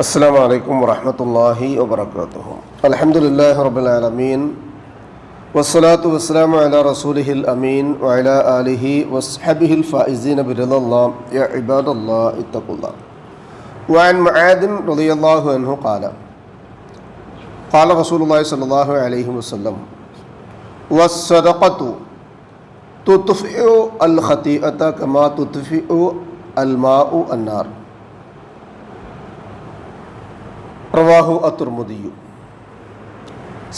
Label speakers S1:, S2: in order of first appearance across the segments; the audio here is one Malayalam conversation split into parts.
S1: السلام عليكم ورحمة الله وبركاته الحمد لله رب العالمين والصلاة والسلام على رسوله الأمين وعلى آله وصحبه الفائزين برضا الله يا عباد الله اتقوا الله وعن معاذ رضي الله عنه قال قال رسول الله صلى الله عليه وسلم والصدقة تطفئ الخطيئة كما تطفئ الماء النار പ്രവാഹു അത്തുർമുദിയു.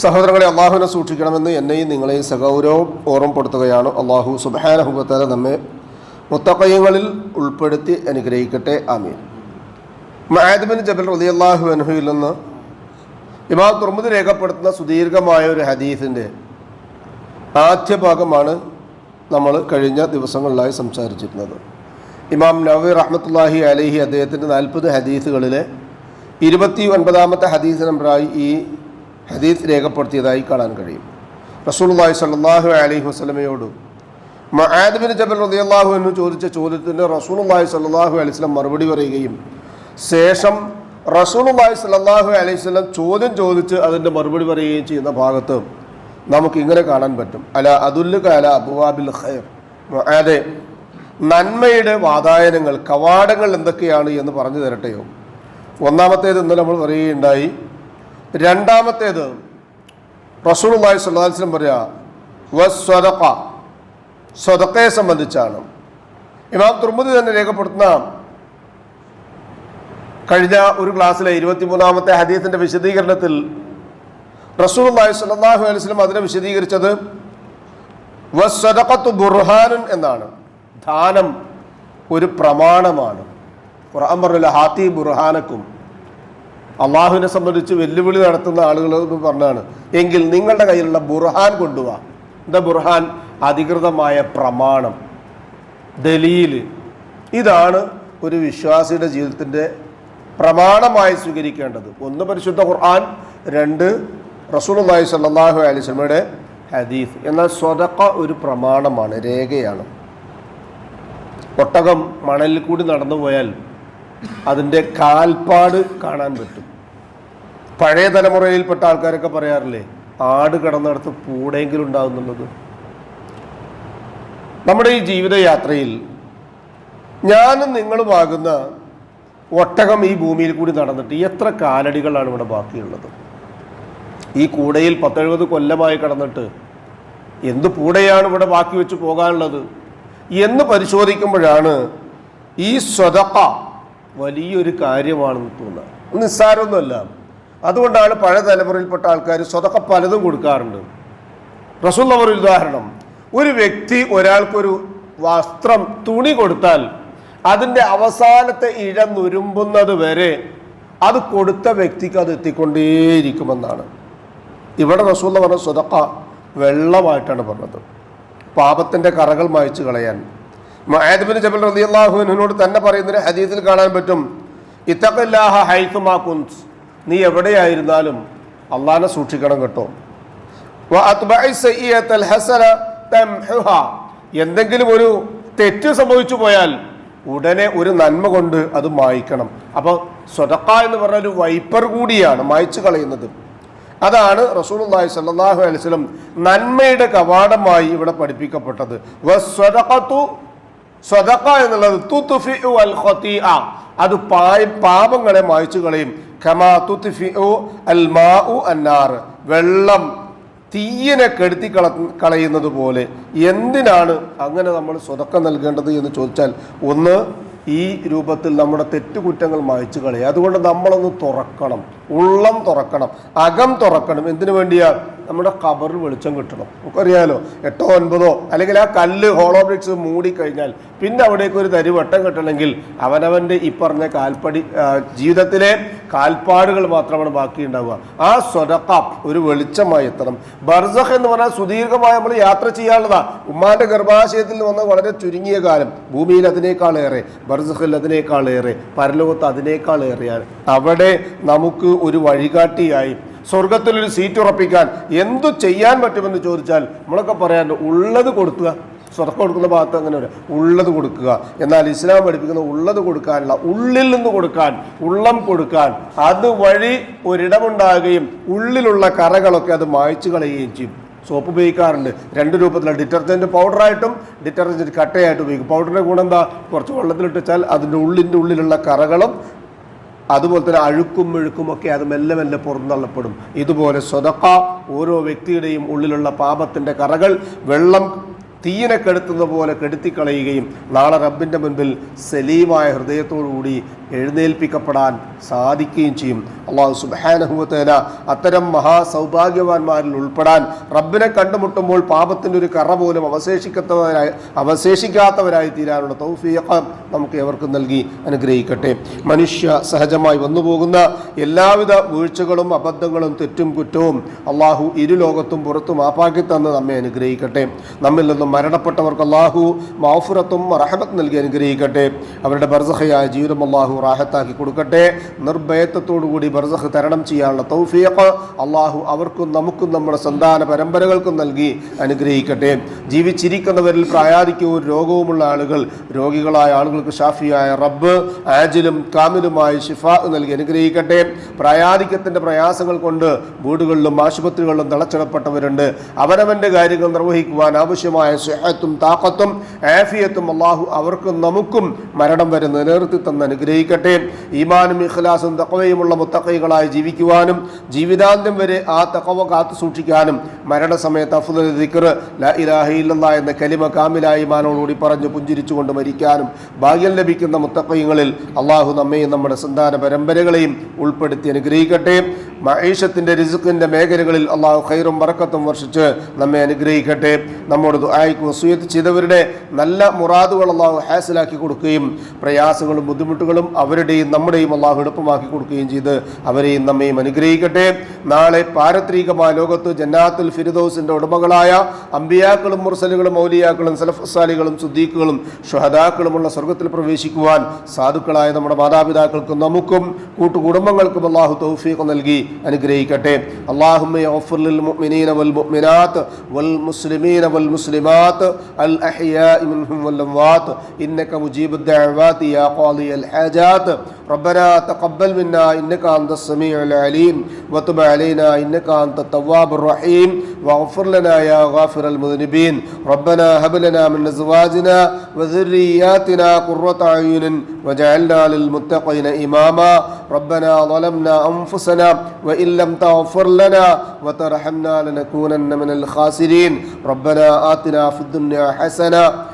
S1: സഹോദരങ്ങളെ അള്ളാഹുവിനെ സൂക്ഷിക്കണമെന്ന് എന്നെയും നിങ്ങളെയും സഗൗരവം ഓർമ്മപ്പെടുത്തുകയാണ് അള്ളാഹു സുബാനഹുബത്താല നമ്മെ മുത്തക്കയങ്ങളിൽ ഉൾപ്പെടുത്തി അനുഗ്രഹിക്കട്ടെ. ആമീൻ. മഹാദ്ബിൻ ജബൽ റലി അള്ളാഹു അനഹുയിൽ നിന്ന് ഇമാം തുർമുദ് രേഖപ്പെടുത്തുന്ന സുദീർഘമായ ഒരു ഹദീസിന്റെ ആദ്യ ഭാഗമാണ് നമ്മൾ കഴിഞ്ഞ ദിവസങ്ങളിലായി സംസാരിച്ചിരുന്നത്. ഇമാം നവീർ റഹ്മത്തുല്ലാഹി അലഹി അദ്ദേഹത്തിന്റെ നാൽപ്പത് ഹദീസുകളിലെ ഇരുപത്തി ഒൻപതാമത്തെ ഹദീസ് നമ്പറായി ഈ ഹദീസ് രേഖപ്പെടുത്തിയതായി കാണാൻ കഴിയും. റസൂലുള്ളാഹി സല്ലാഹു അലൈഹി വസല്ലമയോട് മആദ് ബിൻ ജബൽ റളിയല്ലാഹു എന്ന് ചോദിച്ച ചോദ്യത്തിന് റസൂലുള്ളാഹി സല്ലാഹു അലൈഹി വസല്ലം മറുപടി പറയുകയും ശേഷം റസൂലുള്ളാഹി സല്ലാഹു അലൈഹി വസല്ലം ചോദ്യം ചോദിച്ച് അതിന്റെ മറുപടി പറയുകയും ചെയ്യുന്ന ഭാഗത്ത് നമുക്ക് ഇങ്ങനെ കാണാൻ പറ്റും. അല അതുല്ലുക അല അബുവാബിൽ ഖൈർ. അതെ നന്മയുടെ വാതായനങ്ങൾ കവാടങ്ങൾ എന്തൊക്കെയാണ് എന്ന് പറഞ്ഞു തരട്ടെയോ? ഒന്നാമത്തേത് ഇന്ന് നമ്മൾ പറയുകയുണ്ടായി. രണ്ടാമത്തേത് റസൂലുള്ളാഹി സ്വല്ലല്ലാഹു അലൈഹി വസല്ലം പറയാ വസ്വദഖ സ്വതക്കയെ സംബന്ധിച്ചാണ്. ഇമാം തുർമുദി തന്നെ രേഖപ്പെടുത്തുന്ന കഴിഞ്ഞ ഒരു ക്ലാസ്സിലെ ഇരുപത്തിമൂന്നാമത്തെ ഹദീസിന്റെ വിശദീകരണത്തിൽ റസൂലുള്ളാഹി സ്വല്ലല്ലാഹു അലൈഹി വസല്ലം അതിനെ വിശദീകരിച്ചത് വസ്വദഖത്തു ബുർഹാനൻ എന്നാണ്. ദാനം ഒരു പ്രമാണമാണ്. ഖുർആൻ ഹാത്തി ബുർഹാനക്കും. അള്ളാഹുവിനെ സംബന്ധിച്ച് വെല്ലുവിളി നടത്തുന്ന ആളുകൾ പറഞ്ഞാണ്. എങ്കിൽ നിങ്ങളുടെ കയ്യിലുള്ള ബുർഹാൻ കൊണ്ടുപോവാ എന്താ ബുർഹാൻ? അധികൃതമായ പ്രമാണം ദലീൽ. ഇതാണ് ഒരു വിശ്വാസിയുടെ ജീവിതത്തിന്റെ പ്രമാണമായി സ്വീകരിക്കേണ്ടത്. ഒന്ന് പരിശുദ്ധ ഖുർആൻ. രണ്ട് റസൂലുള്ളാഹി സ്വല്ലല്ലാഹു അലൈഹി വസല്ലമയുടെ ഹദീഫ് എന്നാൽ സ്വതക്ക ഒരു പ്രമാണമാണ് രേഖയാണ്. ഒട്ടകം മണലിൽ കൂടി നടന്നു പോയാൽ അതിന്റെ കാൽപ്പാട് കാണാൻ പറ്റും. പഴയ തലമുറയിൽപ്പെട്ട ആൾക്കാരൊക്കെ പറയാറില്ലേ ആട് കിടന്നിടത്ത് പൂടെങ്കിലും ഉണ്ടാകുന്നുള്ളത് നമ്മുടെ ഈ ജീവിതയാത്രയിൽ ഞാനും നിങ്ങളുമാകുന്ന ഒട്ടകം ഈ ഭൂമിയിൽ കൂടി നടന്നിട്ട് എത്ര കാലടികളാണ് ഇവിടെ ബാക്കിയുള്ളത്. ഈ കൂടയിൽ പത്തെഴുപത് കൊല്ലമായി കടന്നിട്ട് എന്ത് പൂടയാണ് ഇവിടെ ബാക്കി വെച്ച് പോകാനുള്ളത് എന്ന് പരിശോധിക്കുമ്പോഴാണ് ഈ സ്വതക്ക വലിയൊരു കാര്യമാണെന്ന് തോന്നുന്നത് നിസ്സാരമൊന്നുമല്ല. അതുകൊണ്ടാണ് പഴയ തലമുറയിൽപ്പെട്ട ആൾക്കാർ സ്വതൊക്കെ പലതും കൊടുക്കാറുണ്ട്. റസൂൽ ഒരു ഉദാഹരണം ഒരു വ്യക്തി ഒരാൾക്കൊരു വസ്ത്രം തുണി കൊടുത്താൽ അതിന്റെ അവസാനത്തെ ഇഴ നുരുമ്പുന്നത് വരെ അത് കൊടുത്ത വ്യക്തിക്ക് അത് എത്തിക്കൊണ്ടേയിരിക്കുമെന്നാണ്. ഇവിടെ റസൂൽ പറഞ്ഞ സ്വതക്ക വെള്ളമായിട്ടാണ് പറഞ്ഞത്. പാപത്തിന്റെ കറകൾ മായ്ച്ചു കളയാൻ. മഹാദ്ബിൻ ജബൽ റളിയല്ലാഹുവിനോട് തന്നെ പറയുന്നൊരു ഹദീസിൽ കാണാൻ പറ്റും. ഇത്തഖില്ലാഹ ഹൈത്തുമാ നീ എവിടെയായിരുന്നാലും അള്ളാഹിനെ സൂക്ഷിക്കണം കേട്ടോ. എന്തെങ്കിലും ഒരു തെറ്റ് സംഭവിച്ചു പോയാൽ ഉടനെ ഒരു നന്മ കൊണ്ട് അത് മായ്ക്കണം. അപ്പോൾ സ്വതക്ക എന്ന് പറഞ്ഞ ഒരു വൈപ്പർ കൂടിയാണ് മായ്ച്ചു കളയുന്നത്. അതാണ് റസൂലുള്ളാഹി സ്വല്ലല്ലാഹു അലൈഹി വസല്ലം നന്മയുടെ കവാടമായി ഇവിടെ പഠിപ്പിക്കപ്പെട്ടത്. സ്വതക്ക എന്നുള്ളത് തുത്തുഫി അൽ ഖതീഅ. അത് പായ പാപങ്ങളെ മായ്ച്ചു കളയും. ഖമാ തുത്തുഫി ഉൽ അൽ ഉ അന്നാർ. വെള്ളം തീയനെ കെടുത്തി കള കളയുന്നത് പോലെ. എന്തിനാണ് അങ്ങനെ നമ്മൾ സ്വതക്കം നൽകേണ്ടത് എന്ന് ചോദിച്ചാൽ ഒന്ന് ഈ രൂപത്തിൽ നമ്മുടെ തെറ്റുകുറ്റങ്ങൾ മായ്ച്ചു കളയുക അതുകൊണ്ട് നമ്മളൊന്ന് തുറക്കണം. ഉള്ളം തുറക്കണം. അകം തുറക്കണം. എന്തിനു വേണ്ടിയാ? നമ്മുടെ കബറിൽ വെളിച്ചം കിട്ടണം. നമുക്കറിയാലോ എട്ടോ ഒൻപതോ അല്ലെങ്കിൽ ആ കല്ല് ഹോളോ ബ്രിക്സ് മൂടിക്കഴിഞ്ഞാൽ പിന്നെ അവിടേക്ക് ഒരു തരി വട്ടം കിട്ടണമെങ്കിൽ അവനവന്റെ ഈ പറഞ്ഞ കാൽപ്പടി ജീവിതത്തിലെ കാൽപ്പാടുകൾ മാത്രമാണ് ബാക്കി ഉണ്ടാവുക ആ സ്വതക്ക ഒരു വെളിച്ചമായി എത്തണം. ബർസഖ് എന്ന് പറഞ്ഞാൽ സുദീർഘമായി നമ്മൾ യാത്ര ചെയ്യാനുള്ളതാ. ഉമ്മാന്റെ ഗർഭാശയത്തിൽ വന്ന വളരെ ചുരുങ്ങിയ കാലം. ഭൂമിയിൽ അതിനേക്കാളേറെ ബർസഖിൽ അതിനേക്കാളേറെ പരലോകത്ത് അതിനേക്കാളേറെയാണ് അവിടെ നമുക്ക് ഒരു വഴികാട്ടിയായി സ്വർഗത്തിലൊരു സീറ്റ് ഉറപ്പിക്കാൻ എന്തു ചെയ്യാൻ പറ്റുമെന്ന് ചോദിച്ചാൽ നമ്മളൊക്കെ പറയാൻ ഉള്ളത് കൊടുക്കുക. സ്വർഗം കൊടുക്കുന്ന ഭാഗത്ത് അങ്ങനെ വരും. ഉള്ളത് കൊടുക്കുക. എന്നാൽ ഇസ്ലാം പഠിപ്പിക്കുന്ന ഉള്ളത് കൊടുക്കാനുള്ള ഉള്ളിൽ നിന്ന് കൊടുക്കാൻ ഉള്ളം കൊടുക്കാൻ അതുവഴി ഒരിടമുണ്ടാകുകയും ഉള്ളിലുള്ള കറകളൊക്കെ അത് മായ്ച്ചു കളയുകയും ചെയ്യും. സോപ്പ് ഉപയോഗിക്കാറുണ്ട്. രണ്ട് രൂപത്തിലുള്ള ഡിറ്റർജന്റ് പൗഡറായിട്ടും ഡിറ്റർജന്റ് കട്ടയായിട്ടും ഉപയോഗിക്കും. പൗഡറിന്റെ ഗുണം എന്താ? കുറച്ച് വെള്ളത്തിലിട്ട് വെച്ചാൽ അതിന്റെ ഉള്ളിന്റെ ഉള്ളിലുള്ള കറകളും അതുപോലെ തന്നെ അഴുക്കും മെഴുക്കും ഒക്കെ അത് മെല്ലെ മെല്ലെ പുറന്തള്ളപ്പെടും. ഇതുപോലെ സ്വതക്ക ഓരോ വ്യക്തിയുടെയും ഉള്ളിലുള്ള പാപത്തിന്റെ കറകൾ വെള്ളം തീയിനെ കെടുത്തുന്ന പോലെ കെടുത്തിക്കളയുകയും നാളെ റബ്ബിന്റെ മുൻപിൽ സലീമായ ഹൃദയത്തോടുകൂടി എഴുന്നേൽപ്പിക്കപ്പെടാൻ സാധിക്കുകയും ചെയ്യും. അള്ളാഹു സുബാനഹുവത്തേല അത്തരം മഹാസൗഭാഗ്യവാന്മാരിൽ ഉൾപ്പെടാൻ റബ്ബിനെ കണ്ടുമുട്ടുമ്പോൾ പാപത്തിന്റെ ഒരു കറ പോലും അവശേഷിക്കാത്തവരായി അവശേഷിക്കാത്തവരായി തീരാനുള്ള തൗഫീഖ് നമുക്ക് എവർക്കും നൽകി അനുഗ്രഹിക്കട്ടെ. മനുഷ്യ സഹജമായി വന്നുപോകുന്ന എല്ലാവിധ വീഴ്ചകളും അബദ്ധങ്ങളും തെറ്റും കുറ്റവും അള്ളാഹു ഇരു ലോകത്തും പുറത്തും മാപ്പാക്കി തന്ന് നമ്മെ അനുഗ്രഹിക്കട്ടെ. നമ്മിൽ നിന്നും മരണപ്പെട്ടവർക്ക് അള്ളാഹു മാഫുറത്തും റഹമത്ത് നൽകി അനുഗ്രഹിക്കട്ടെ. അവരുടെ ബർസഹയായ ജീവിതം അള്ളാഹു റാഹത്താക്കി കൊടുക്കട്ടെ. നിർഭയത്വത്തോടുകൂടി ബർസഹ് തരണം ചെയ്യാനുള്ള തൗഫീഖ് അള്ളാഹു അവർക്കും നമുക്കും നമ്മുടെ സന്താന പരമ്പരകൾക്കും നൽകി അനുഗ്രഹിക്കട്ടെ. ജീവിച്ചിരിക്കുന്നവരിൽ പ്രായാധിക്യവും രോഗവുമുള്ള ആളുകൾ രോഗികളായ ആളുകൾക്ക് ഷാഫിയായ റബ്ബ് ആജിലും കാമിലുമായ ഷിഫ നൽകി അനുഗ്രഹിക്കട്ടെ. പ്രായാധിക്യത്തിന്റെ പ്രയാസങ്ങൾ കൊണ്ട് വീടുകളിലും ആശുപത്രികളിലും തളച്ചിടപ്പെട്ടവരുണ്ട്. അവനവന്റെ കാര്യങ്ങൾ നിർവഹിക്കുവാൻ ആവശ്യമായ സുഹത്തും താക്കത്തും ആഫിയത്തും അള്ളാഹു അവർക്കും നമുക്കും മരണം വരെ നിലനിർത്തി തന്ന് അനുഗ്രഹിക്കട്ടെ ഈമാനും ഇഖ്ലാസും തക്കവയുമുള്ള മുത്തക്കൈകളായി ജീവിക്കുവാനും ജീവിതാന്ത്യം വരെ ആ തക്കവ കാത്തു സൂക്ഷിക്കാനും മരണസമയത്ത് അഫ്ദൽ ഇല്ലല്ലാ എന്ന കലിമ കാമിലായി ഈമാനോടുകൂടി പറഞ്ഞു പുഞ്ചിരിച്ചുകൊണ്ട് മരിക്കാനും ഭാഗ്യം ലഭിക്കുന്ന മുത്തക്കൈകളിൽ അള്ളാഹു നമ്മയും നമ്മുടെ സന്താന പരമ്പരകളെയും ഉൾപ്പെടുത്തി അനുഗ്രഹിക്കട്ടെ. മഹേഷത്തിന്റെ റിസുക്കിന്റെ മേഖലകളിൽ അള്ളാഹു ഖൈറും ബറക്കത്തും വർഷിച്ച് നമ്മെ അനുഗ്രഹിക്കട്ടെ. നമ്മോട് ദുആയ്ക്ക് വസൂയത്ത് ചെയ്തവരുടെ നല്ല മുറാദുകൾ അള്ളാഹു ഹാസിലാക്കി കൊടുക്കുകയും പ്രയാസങ്ങളും ബുദ്ധിമുട്ടുകളും അവരുടെയും നമ്മുടെയും അള്ളാഹു എളുപ്പമാക്കി കൊടുക്കുകയും ചെയ്ത് അവരെയും നമ്മയും അനുഗ്രഹിക്കട്ടെ. നാളെ പാരത്രികമായ ലോകത്ത് ജന്നാത്തുൽ ഫിരിദോസിന്റെ ഉടമകളായ അമ്പിയാക്കളും മുർസലുകളും മൗലിയാക്കളും സലഫസാലികളും സുദ്ദീഖുകളും ഷഹദാക്കളുമുള്ള സ്വർഗത്തിൽ പ്രവേശിക്കുവാൻ സാധുക്കളായ നമ്മുടെ മാതാപിതാക്കൾക്കും നമുക്കും കൂട്ടുകുടുംബങ്ങൾക്കും അള്ളാഹു തൗഫീഖ് നൽകി അനുഗ്രഹിക്കട്ടെ അള്ളാഹുമ്മ യഗ്ഫിർ ലിൽ മുഅ്മിനീന വൽ മുഅ്മിനാത്ത് വൽ മുസ്ലിമീന വൽ മുസ്ലിമാത്ത് അൽ അഹ്യാഇ മിൻഹും വൽ അംവാത്ത് ഇന്നക മുജീബുദ് ദഅവാതി യാ ഖാദിയൽ ഹാജാത്ത് ربنا تقبل منا إنك أنت السميع العليم وتب علينا إنك أنت التواب الرحيم واغفر لنا يا غافر المذنبين ربنا هب لنا من أزواجنا وذرياتنا قرة أعين وجعلنا للمتقين إماما ربنا ظلمنا أنفسنا وإن لم تغفر لنا وترحمنا لنكونن من الخاسرين ربنا آتنا في الدنيا حسنة